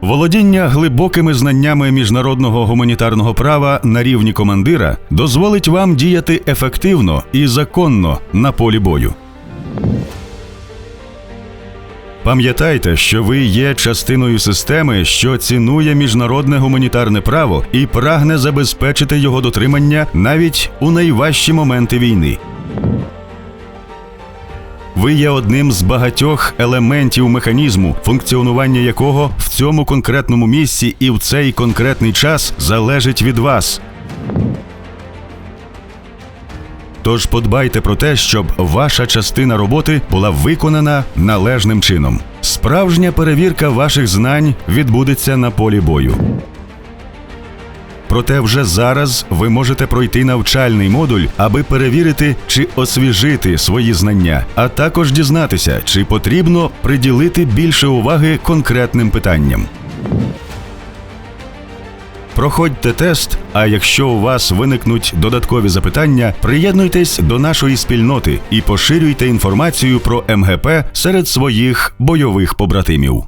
Володіння глибокими знаннями міжнародного гуманітарного права на рівні командира дозволить вам діяти ефективно і законно на полі бою. Пам'ятайте, що ви є частиною системи, що цінує міжнародне гуманітарне право і прагне забезпечити його дотримання навіть у найважчі моменти війни. Ви є одним з багатьох елементів механізму, функціонування якого в цьому конкретному місці і в цей конкретний час залежить від вас. Тож подбайте про те, щоб ваша частина роботи була виконана належним чином. Справжня перевірка ваших знань відбудеться на полі бою. Проте вже зараз ви можете пройти навчальний модуль, аби перевірити чи освіжити свої знання, а також дізнатися, чи потрібно приділити більше уваги конкретним питанням. Проходьте тест. А якщо у вас виникнуть додаткові запитання, приєднуйтесь до нашої спільноти і поширюйте інформацію про МГП серед своїх бойових побратимів.